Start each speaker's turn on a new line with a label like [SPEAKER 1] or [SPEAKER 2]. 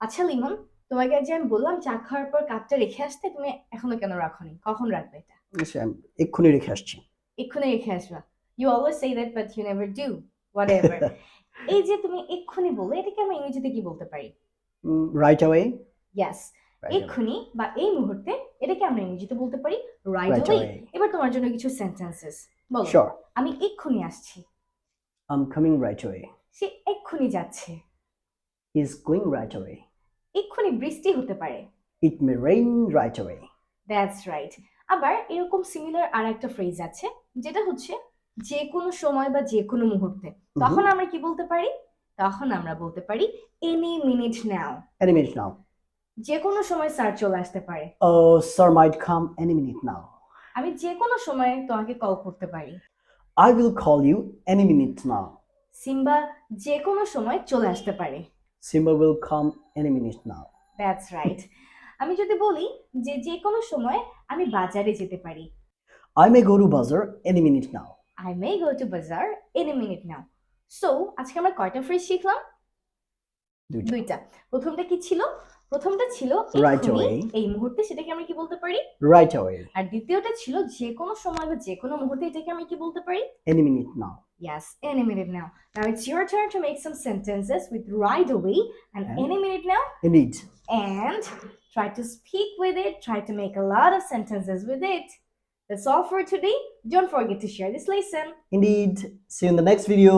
[SPEAKER 1] আচ্ছা লিমন তোমাকে যে আমি বললাম চা খাওয়ার পর কাপটা রেখে আসতে তুমি এখনও কেন রাখোনি? কখন রাখবে এটা?
[SPEAKER 2] আচ্ছা, আমি এক্ষুনি রেখে আসছি।
[SPEAKER 1] এক্ষুনি রেখে আসবা। You always say that but you never do whatever এই যে তুমি এক্ষুনি বললে এটাকে আমরা ইংরেজিতে কি বলতে পারি?
[SPEAKER 2] রাইট অ্যাওয়ে
[SPEAKER 1] ইয়াস এক্ষুনি বা এই মুহূর্তে এটাকে আমরা ইংরেজিতে বলতে পারি রাইট অ্যাওয়ে এবার তোমার জন্য কিছু সেন্টেন্সেস বলো। আমি এক্ষুনি আসছি।
[SPEAKER 2] I am coming right away
[SPEAKER 1] সে এক্ষুনি যাচ্ছে।
[SPEAKER 2] He is going right away
[SPEAKER 1] এক্ষুনি বৃষ্টি হতে পারে।
[SPEAKER 2] It may rain right away
[SPEAKER 1] that's right আবার এরকম সিমিলার আর একটা ফ্রেজ আছে যেটা হচ্ছে যে কোনো সময় বা যে কোনো মুহূর্তে তখন আমরা কি বলতে পারি? তখন আমরা বলতে পারি any minute now
[SPEAKER 2] any minute now
[SPEAKER 1] যে কোনো সময় স্যার চলে আসতে পারে।
[SPEAKER 2] ও sir might come any minute now
[SPEAKER 1] আমি যে কোনো সময় তোমাকে কল করতে পারি।
[SPEAKER 2] I will call you any minute now
[SPEAKER 1] Simba যে কোনো সময় চলে আসতে পারে।
[SPEAKER 2] Simba will come any minute now
[SPEAKER 1] that's right আমি যদি বলি যে যে কোনো সময় আমি বাজারে যেতে পারি।
[SPEAKER 2] I may go to bazaar any minute now
[SPEAKER 1] I may go to বাজার any minute minute now so আজকে আমরা কয়টা ফ্রেজ শিখলাম?
[SPEAKER 2] দুইটা।
[SPEAKER 1] প্রথমটা কি ছিল? প্রথমটা ছিল
[SPEAKER 2] Right
[SPEAKER 1] এক্ষুনি, এই মুহূর্তে সেটাকে আমরা কি বলতে পারি
[SPEAKER 2] রাইট অ্যাওয়ে
[SPEAKER 1] আর দ্বিতীয়টা ছিল যে কোনো সময় বা যে কোনো মুহূর্তে এটাকে আমরা কি বলতে পারি
[SPEAKER 2] any minute now
[SPEAKER 1] Yes, any minute now. Now it's your turn to make some sentences with right away and
[SPEAKER 2] Okay.
[SPEAKER 1] any minute now.
[SPEAKER 2] Indeed.
[SPEAKER 1] And try to speak with it. Try to make a lot of sentences with it. That's all for today. Don't forget to share this lesson.
[SPEAKER 2] Indeed. See you in the next video.